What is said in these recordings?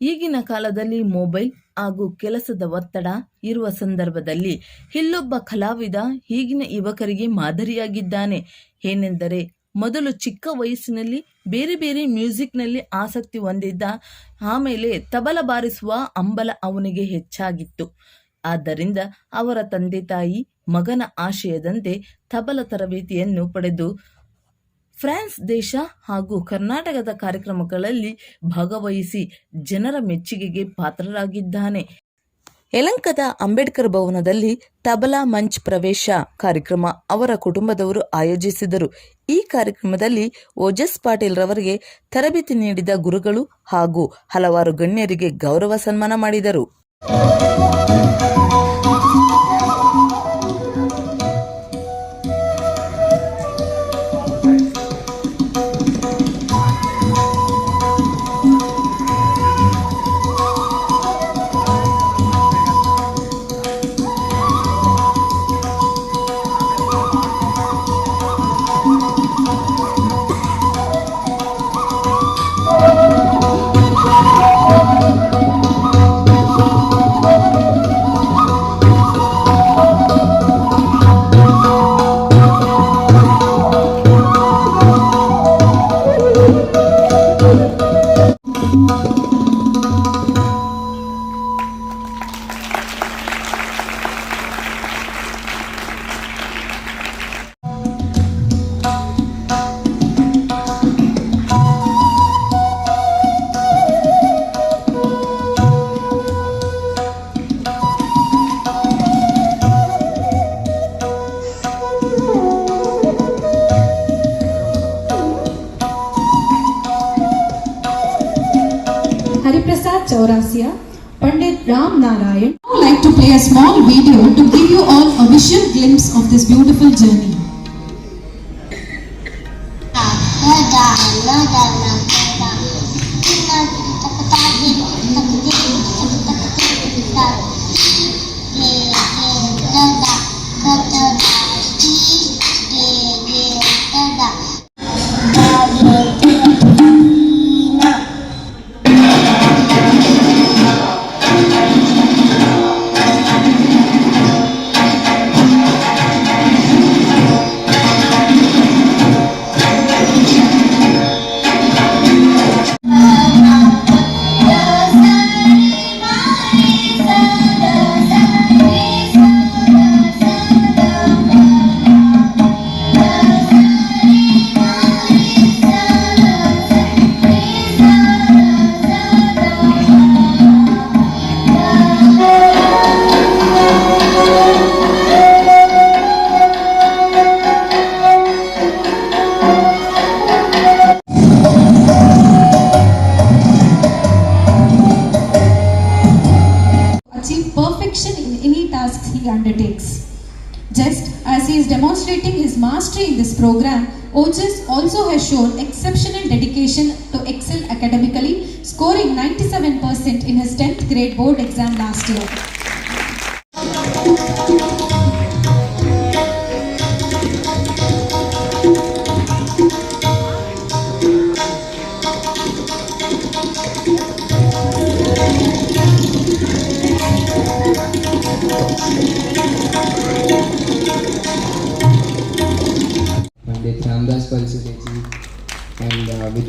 ಈಗಿನ ಕಾಲದಲ್ಲಿ ಮೊಬೈಲ್ ಹಾಗೂ ಕೆಲಸದ ಒತ್ತಡ ಇರುವ ಸಂದರ್ಭದಲ್ಲಿ ಇಲ್ಲೊಬ್ಬ ಕಲಾವಿದ ಈಗಿನ ಯುವಕರಿಗೆ ಮಾದರಿಯಾಗಿದ್ದಾನೆ. ಏನೆಂದರೆ, ಮೊದಲು ಚಿಕ್ಕ ವಯಸ್ಸಿನಲ್ಲಿ ಬೇರೆ ಬೇರೆ ಮ್ಯೂಸಿಕ್ನಲ್ಲಿ ಆಸಕ್ತಿ ಹೊಂದಿದ್ದ, ಆಮೇಲೆ ತಬಲ ಬಾರಿಸುವ ಅಂಬಲ ಅವನಿಗೆ ಹೆಚ್ಚಾಗಿತ್ತು. ಆದ್ದರಿಂದ ಅವರ ತಂದೆ ತಾಯಿ ಮಗನ ಆಶಯದಂತೆ ತಬಲ ತರಬೇತಿಯನ್ನು ಪಡೆದು ಫ್ರಾನ್ಸ್ ದೇಶ ಹಾಗೂ ಕರ್ನಾಟಕದ ಕಾರ್ಯಕ್ರಮಗಳಲ್ಲಿ ಭಾಗವಹಿಸಿ ಜನರ ಮೆಚ್ಚುಗೆಗೆ ಪಾತ್ರರಾಗಿದ್ದಾನೆ. ಯಲಂಕದ ಅಂಬೇಡ್ಕರ್ ಭವನದಲ್ಲಿ ತಬಲಾ ಮಂಚ್ ಪ್ರವೇಶ ಕಾರ್ಯಕ್ರಮ ಅವರ ಕುಟುಂಬದವರು ಆಯೋಜಿಸಿದರು. ಈ ಕಾರ್ಯಕ್ರಮದಲ್ಲಿ ಓಜಸ್ ಪಾಟೀಲ್ ರವರಿಗೆ ತರಬೇತಿ ನೀಡಿದ ಗುರುಗಳು ಹಾಗೂ ಹಲವಾರು ಗಣ್ಯರಿಗೆ ಗೌರವ ಸನ್ಮಾನ ಮಾಡಿದರು. Chaurasia, Pandit Ram Narayan. I would like to play a small video to give you all a visual glimpse of this beautiful journey. Undertakes. Just as he is demonstrating his mastery in this program, Ojas also has shown exceptional dedication to excel academically, scoring 97% in his 10th grade board exam last year.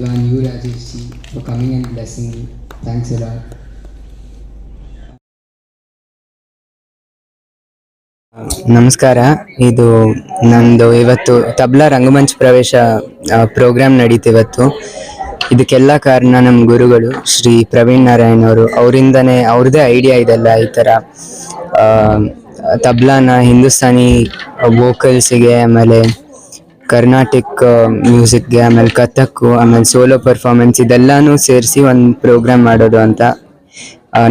And you Rajesh for coming and blessing me. Thanks a lot. ನಮಸ್ಕಾರ ಇದು ನಂದು ಇವತ್ತು ತಬ್ಲಾ ರಂಗಮಂಚ ಪ್ರವೇಶ program ನಡೀತು ಇವತ್ತು ಇದಕ್ಕೆಲ್ಲ ಕಾರಣ ನಮ್ಮ ಗುರುಗಳು ಶ್ರೀ ಪ್ರವೀಣ್ ನಾರಾಯಣ್ ಅವರು ಅವರಿಂದನೇ ಅವ್ರದ್ದೇ ಐಡಿಯಾ ಇದೆಲ್ಲ ಈ ಥರ ತಬ್ಲಾನ ಹಿಂದೂಸ್ತಾನಿ ವೋಕಲ್ಸಿಗೆ ಆಮೇಲೆ ಕರ್ನಾಟಿಕ್ ಮ್ಯೂಸಿಕ್ಗೆ ಆಮೇಲೆ ಕಥಕ್ಕು ಆಮೇಲೆ ಸೋಲೋ ಪರ್ಫಾರ್ಮೆನ್ಸ್ ಇದೆಲ್ಲನೂ ಸೇರಿಸಿ ಒಂದು ಪ್ರೋಗ್ರಾಮ್ ಮಾಡೋದು ಅಂತ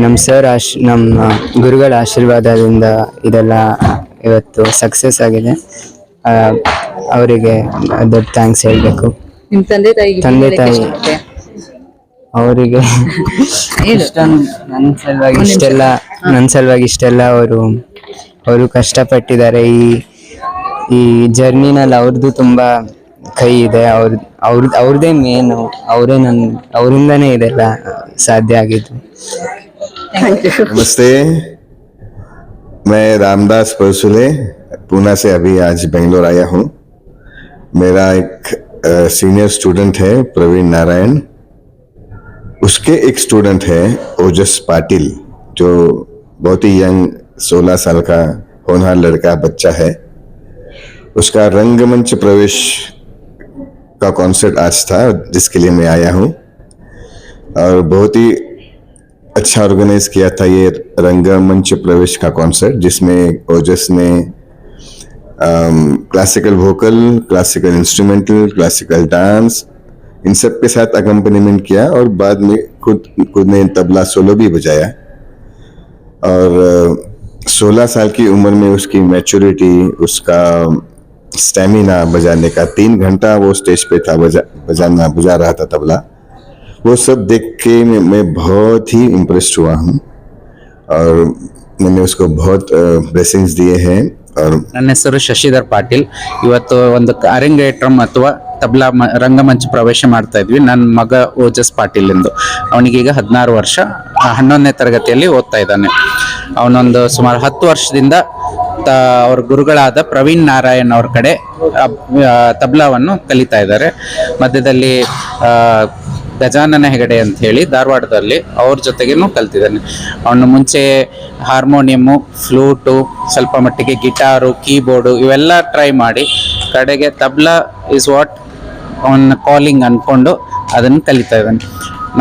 ನಮ್ಮ ಸರ್ ಆಶ್ ನಮ್ಮ ಗುರುಗಳ ಆಶೀರ್ವಾದದಿಂದ ಇದೆಲ್ಲ ಇವತ್ತು ಸಕ್ಸಸ್ ಆಗಿದೆ. ಅವರಿಗೆ ದೊಡ್ಡ ಥ್ಯಾಂಕ್ಸ್ ಹೇಳಬೇಕು. ತಂದೆ ತಾಯಿಗೆ ತಂದೆ ತಾಯಿ. ಅವರಿಗೆ ನನ್ನ ಸಲುವಾಗಿ ಇಷ್ಟೆಲ್ಲ ನನ್ನ ಸಲುವಾಗಿ ಇಷ್ಟೆಲ್ಲ ಅವರು ಅವರು ಕಷ್ಟಪಟ್ಟಿದ್ದಾರೆ. ಈ ಈ ಜರ್ನಿನಲ್ಲಿ ಅವ್ರದ್ದು ತುಂಬ ಕೈ ಇದೆ ಅವ್ರ ಅವ್ರ ಅವ್ರದ್ದೇ ಮೇನು ಅವರೇ ನನ್ ಅವರಿಂದನೇ ಇದೆಲ್ಲ ಸಾಧ್ಯ ಆಗಿದ್ದು नमस्ते मैं रामदास परसुले पूना से अभी आज बेंगलोर आया हूँ मेरा एक सीनियर स्टूडेंट है प्रवीण नारायण उसके एक स्टूडेंट है ओजस पाटिल जो बहुत ही यंग 16 साल का होनहार लड़का बच्चा है उसका रंगमंच प्रवेश का कॉन्सर्ट आज था, जिसके लिए मैं आया हूँ। और बहुत ही अच्छा ऑर्गेनाइज किया था ये रंगमंच प्रवेश का कॉन्सर्ट जिसमें ओजस ने classical vocal classical instrumental classical dance इन सब के साथ अकम्पनीमेंट किया और बाद में खुद खुद ने तबला सोलो भी बजाया। और, सोलह साल की उम्र में उसकी मैच्योरिटी उसका स्टेमिना बजाने का तीन घंटा वो स्टेज पे था बजा बजाना बजा रहा था तबला वो सब देख के मैं, मैं बहुत ही इम्प्रेस्ड हुआ हूँ और मैंने उसको बहुत ब्लेसिंग्स दिए हैं और ನನ್ನ ಹೆಸರು ಶಶಿಧರ್ ಪಾಟೀಲ್ ಇವತ್ತು ಒಂದು ಅರಂಗೇಟ್ರಂ ಅಥವಾ ತಬ್ಲಾ ಮ- ರಂಗಮಂಚ ಪ್ರವೇಶ ಮಾಡ್ತಾ ಇದ್ವಿ ನನ್ನ ಮಗ ಓಜಸ್ ಪಾಟೀಲ್ ಎಂದು ಅವನಿಗೀಗ ಹದಿನಾರು ವರ್ಷ ಆ, ಹನ್ನೊಂದನೇ ತರಗತಿಯಲ್ಲಿ ಓದ್ತಾ ಇದ್ದಾನೆ ಅವನೊಂದು ಸುಮಾರು ಹತ್ತು ವರ್ಷದಿಂದ ತ ಅವ್ರ ಗುರುಗಳಾದ ಪ್ರವೀಣ್ ನಾರಾಯಣ್ ಅವ್ರ ಕಡೆ ತಬ್ಲಾವನ್ನು ಕಲಿತಾ ಇದ್ದಾರೆ. ಮಧ್ಯದಲ್ಲಿ ಗಜಾನನ ಹೆಗಡೆ ಅಂತ ಹೇಳಿ ಧಾರವಾಡದಲ್ಲಿ ಅವ್ರ ಜೊತೆಗೇನು ಕಲ್ತಿದ್ದಾನೆ. ಅವನು ಮುಂಚೆ ಹಾರ್ಮೋನಿಯಮ್ಮು, ಫ್ಲೂಟು, ಸ್ವಲ್ಪ ಮಟ್ಟಿಗೆ ಗಿಟಾರು, ಕೀಬೋರ್ಡು ಇವೆಲ್ಲ ಟ್ರೈ ಮಾಡಿ, ಕಡೆಗೆ ತಬ್ಲಾ ಇಸ್ ವಾಟ್ ಅವನ ಕಾಲಿಂಗ್ ಅಂದ್ಕೊಂಡು ಅದನ್ನು ಕಲಿತಾ ಇದ್ದಾನೆ.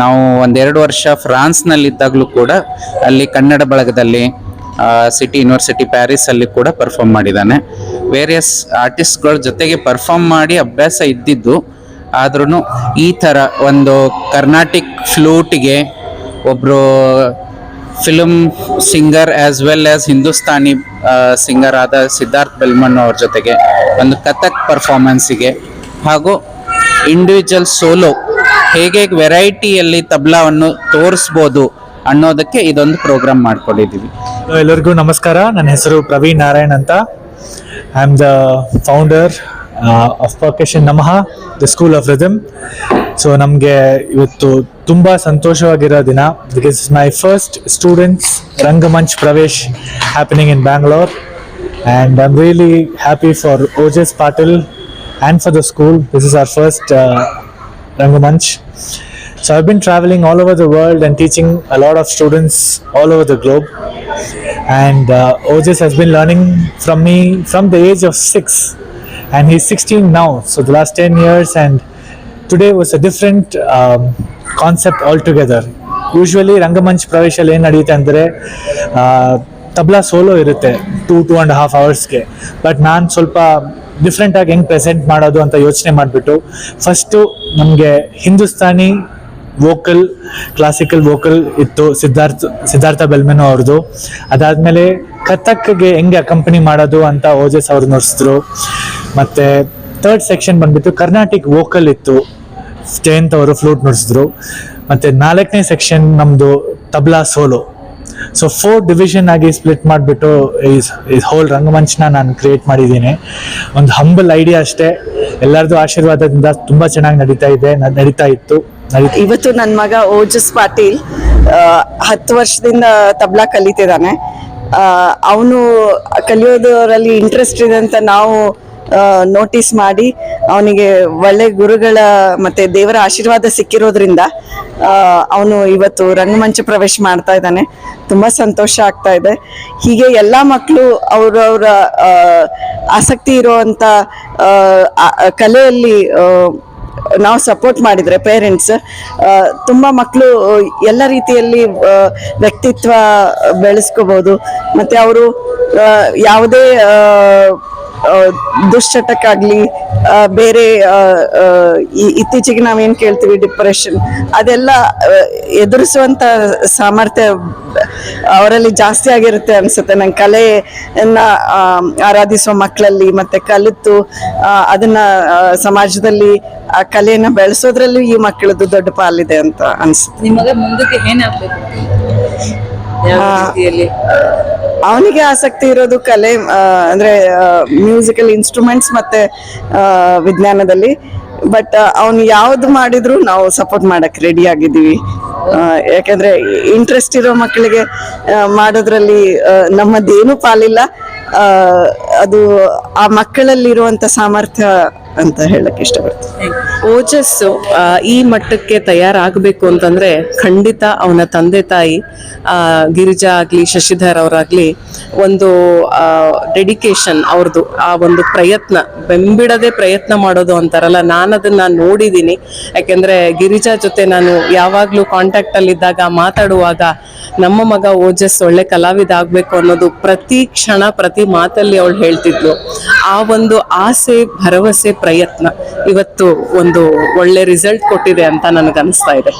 ನಾವು ಒಂದೆರಡು ವರ್ಷ ಫ್ರಾನ್ಸ್ನಲ್ಲಿದ್ದಾಗಲೂ ಕೂಡ ಅಲ್ಲಿ ಕನ್ನಡ ಬಳಗದಲ್ಲಿ ಸಿಟಿ, ಯೂನಿವರ್ಸಿಟಿ ಪ್ಯಾರಿಸಲ್ಲಿ ಕೂಡ ಪರ್ಫಾರ್ಮ್ ಮಾಡಿದ್ದಾನೆ. ವೇರಿಯಸ್ ಆರ್ಟಿಸ್ಟ್ಗಳ ಜೊತೆಗೆ ಪರ್ಫಾರ್ಮ್ ಮಾಡಿ ಅಭ್ಯಾಸ ಇದ್ದಿದ್ದು ಆದ್ರೂ ಈ ಥರ ಒಂದು ಕರ್ನಾಟಿಕ್ ಫ್ಲೂಟಿಗೆ ಒಬ್ಬರು film singer as well as Hindustani singer ಆದ ಸಿದ್ಧಾರ್ಥ್ ಬೆಲ್ಮನ್ ಅವ್ರ ಜೊತೆಗೆ ಒಂದು ಕಥಕ್ ಪರ್ಫಾರ್ಮೆನ್ಸಿಗೆ ಹಾಗೂ ಇಂಡಿವಿಜುವಲ್ ಸೋಲೋ ಹೇಗೆ ವೆರೈಟಿಯಲ್ಲಿ ತಬ್ಲಾವನ್ನು ತೋರಿಸ್ಬೋದು ಅನ್ನೋದಕ್ಕೆ ಇದೊಂದು ಪ್ರೋಗ್ರಾಮ್ ಮಾಡ್ಕೊಂಡಿದ್ದೀವಿ. ಎಲ್ಲರಿಗೂ ನಮಸ್ಕಾರ. ನನ್ನ ಹೆಸರು ಪ್ರವೀಣ್ ನಾರಾಯಣ್ ಅಂತ. I am the founder of percussion Namah the school of rhythm so ನಮಗೆ ಇವತ್ತು ತುಂಬ ಸಂತೋಷವಾಗಿರೋ ದಿನ. Because my first students Rangamanch Pravesh happening in Bangalore and I am really happy for Ojas Patil and for the school this is our first Rangamanch. So I've been traveling all over the world and teaching a lot of students all over the globe. And uh, Ojas has been learning from me from the age of six, and he's 16 now. So the last 10 years, and today was a different um, concept altogether. Usually ರಂಗಮಂಚ್ ಪ್ರವೇಶಲ್ಲಿ ಏನು ನಡೆಯುತ್ತೆ ಅಂದರೆ tabla solo ಇರುತ್ತೆ two two and half ಅವರ್ಸ್ಗೆ but ನಾನು ಸ್ವಲ್ಪ ಡಿಫ್ರೆಂಟಾಗಿ ಹೆಂಗ್ present ಮಾಡೋದು ಅಂತ ಯೋಚನೆ ಮಾಡಿಬಿಟ್ಟು ಫಸ್ಟು ನಮಗೆ ಹಿಂದೂಸ್ತಾನಿ ವೋಕಲ್ ಕ್ಲಾಸಿಕಲ್ ವೋಕಲ್ ಇತ್ತು ಸಿದ್ಧಾರ್ಥ ಸಿದ್ಧಾರ್ಥ ಬೆಲ್ಮೆನು ಅವ್ರದ್ದು ಅದಾದ್ಮೇಲೆ ಕಥಕ್ಗೆ ಹೆಂಗೆ ಅಕಂಪನಿ ಮಾಡೋದು ಅಂತ ಓಜಸ್ ಅವ್ರು ನೋಡಿಸಿದ್ರು. ಮತ್ತು ಥರ್ಡ್ ಸೆಕ್ಷನ್ ಬಂದ್ಬಿಟ್ಟು ಕರ್ನಾಟಿಕ್ ವೋಕಲ್ ಇತ್ತು. ಜಯಂತ್ ಅವರು ಫ್ಲೂಟ್ ನುಡಿಸಿದ್ರು. ಮತ್ತು ನಾಲ್ಕನೇ ಸೆಕ್ಷನ್ ನಮ್ಮದು tabla solo so four division ಆಗಿ ಸ್ಪ್ಲಿಟ್ ಮಾಡಿಬಿಟ್ಟು ಈ ಹೋಲ್ ರಂಗಮಂಚನ ನಾನು ಕ್ರಿಯೇಟ್ ಮಾಡಿದ್ದೀನಿ. ಒಂದು ಹಂಬಲ್ ಐಡಿಯಾ ಅಷ್ಟೇ. ಎಲ್ಲರದು ಆಶೀರ್ವಾದದಿಂದ ತುಂಬ ಚೆನ್ನಾಗಿ ನಡೀತಾ ಇದೆ ನಡೀತಾ ಇತ್ತು. ಇವತ್ತು ನನ್ನ ಮಗ ಓಜಸ್ ಪಾಟೀಲ್ ಹತ್ತು ವರ್ಷದಿಂದ ತಬ್ಲಾ ಕಲಿತಿದ್ದಾನೆ. ಅವನು ಕಲಿಯೋದರಲ್ಲಿ ಇಂಟ್ರೆಸ್ಟ್ ಇದೆ ಅಂತ ನಾವು ನೋಟಿಸ್ ಮಾಡಿ ಅವನಿಗೆ ಒಳ್ಳೆ ಗುರುಗಳ ಮತ್ತೆ ದೇವರ ಆಶೀರ್ವಾದ ಸಿಕ್ಕಿರೋದ್ರಿಂದ ಅವನು ಇವತ್ತು ರಂಗಮಂಚ ಪ್ರವೇಶ ಮಾಡ್ತಾ ಇದ್ದಾನೆ. ತುಂಬಾ ಸಂತೋಷ ಆಗ್ತಾ ಇದೆ. ಹೀಗೆ ಎಲ್ಲಾ ಮಕ್ಕಳು ಅವರವರ ಆಸಕ್ತಿ ಇರುವಂತ ಕಲೆಯಲ್ಲಿ ನಾವು ಸಪೋರ್ಟ್ ಮಾಡಿದ್ರೆ ಪೇರೆಂಟ್ಸ್ ತುಂಬ ಮಕ್ಕಳು ಎಲ್ಲ ರೀತಿಯಲ್ಲಿ ವ್ಯಕ್ತಿತ್ವ ಬೆಳೆಸ್ಕೋಬೋದು. ಮತ್ತೆ ಅವರು ಯಾವುದೇ ದುಶ್ಚಟಕ್ಕಾಗ್ಲಿ ಬೇರೆ ಇತ್ತೀಚೆಗೆ ನಾವೇನು ಕೇಳ್ತೀವಿ ಡಿಪ್ರೆಷನ್ ಅದೆಲ್ಲ ಎದುರಿಸುವಂಥ ಎದುರಿಸುವಂತ ಸಾಮರ್ಥ್ಯ ಅವರಲ್ಲಿ ಜಾಸ್ತಿ ಆಗಿರುತ್ತೆ ಅನಿಸುತ್ತೆ. ನಂಗೆ ಕಲೆಯನ್ನು ಆರಾಧಿಸುವ ಮಕ್ಕಳಲ್ಲಿ ಮತ್ತು ಕಲಿತು ಅದನ್ನು ಸಮಾಜದಲ್ಲಿ ಆ ಕಲೆಯನ್ನು ಬೆಳೆಸೋದ್ರಲ್ಲೂ ಈ ಮಕ್ಕಳದ್ದು ದೊಡ್ಡ ಪಾಲಿದೆ ಅಂತ ಅನ್ಸುತ್ತೆ. ನಿಮಗೆ ಮುಂದಕ್ಕೆ ಏನಾಗಬೇಕು ಅವನಿಗೆ ಆಸಕ್ತಿ ಇರೋದು ಕಲೆ ಅಂದ್ರೆ ಮ್ಯೂಸಿಕಲ್ ಇನ್ಸ್ಟ್ರೂಮೆಂಟ್ಸ್ ಮತ್ತೆ ವಿಜ್ಞಾನದಲ್ಲಿ. ಬಟ್ ಅವನು ಯಾವ್ದು ಮಾಡಿದ್ರು ನಾವು ಸಪೋರ್ಟ್ ಮಾಡಕ್ ರೆಡಿ ಆಗಿದ್ದೀವಿ. ಯಾಕಂದ್ರೆ ಇಂಟ್ರೆಸ್ಟ್ ಇರೋ ಮಕ್ಕಳಿಗೆ ಮಾಡೋದ್ರಲ್ಲಿ ನಮ್ಮದೇನು ಪಾಲಿಲ್ಲ. ಅದು ಆ ಮಕ್ಕಳಲ್ಲಿರುವಂತ ಸಾಮರ್ಥ್ಯ ಅಂತ ಹೇಳಕ್ ಇಷ್ಟಪಡ್ತೀನಿ. ಓಜಸ್ಸು ಈ ಮಟ್ಟಕ್ಕೆ ತಯಾರಾಗಬೇಕು ಅಂತಂದ್ರೆ ಖಂಡಿತ ಅವನ ತಂದೆ ತಾಯಿ ಗಿರಿಜಾ ಆಗ್ಲಿ, ಶಶಿಧರ್ ಅವರಾಗ್ಲಿ ಒಂದು ಡೆಡಿಕೇಶನ್ ಅವ್ರದ್ದು ಆ ಒಂದು ಪ್ರಯತ್ನ, ಬೆಂಬಿಡದೆ ಪ್ರಯತ್ನ ಮಾಡೋದು ಅಂತಾರಲ್ಲ ನಾನು ಅದನ್ನ ನೋಡಿದ್ದೀನಿ ಯಾಕೆಂದ್ರೆ ಗಿರಿಜಾ ಜೊತೆ ನಾನು ಯಾವಾಗ್ಲೂ ಕಾಂಟ್ಯಾಕ್ಟ್ ಅಲ್ಲಿ ಇದ್ದಾಗ ಮಾತಾಡುವಾಗ ನಮ್ಮ ಮಗ ಓಜಸ್ ಒಳ್ಳೆ ಕಲಾವಿದ ಆಗ್ಬೇಕು ಅನ್ನೋದು ಪ್ರತಿ ಕ್ಷಣ, ಪ್ರತಿ ಮಾತಲ್ಲಿ ಅವಳು ಹೇಳ್ತಿದ್ಲು. ಆ ಒಂದು ಆಸೆ, ಭರವಸೆ ಪ್ರಯತ್ನ. ಇವತ್ತು ಒಂದು ಒಳ್ಳೆ ರಿಸಲ್ಟ್ ಕೊಟ್ಟಿದೆ ಅಂತ ನನಗನ್ನಿಸ್ತಾ ಇದೆ.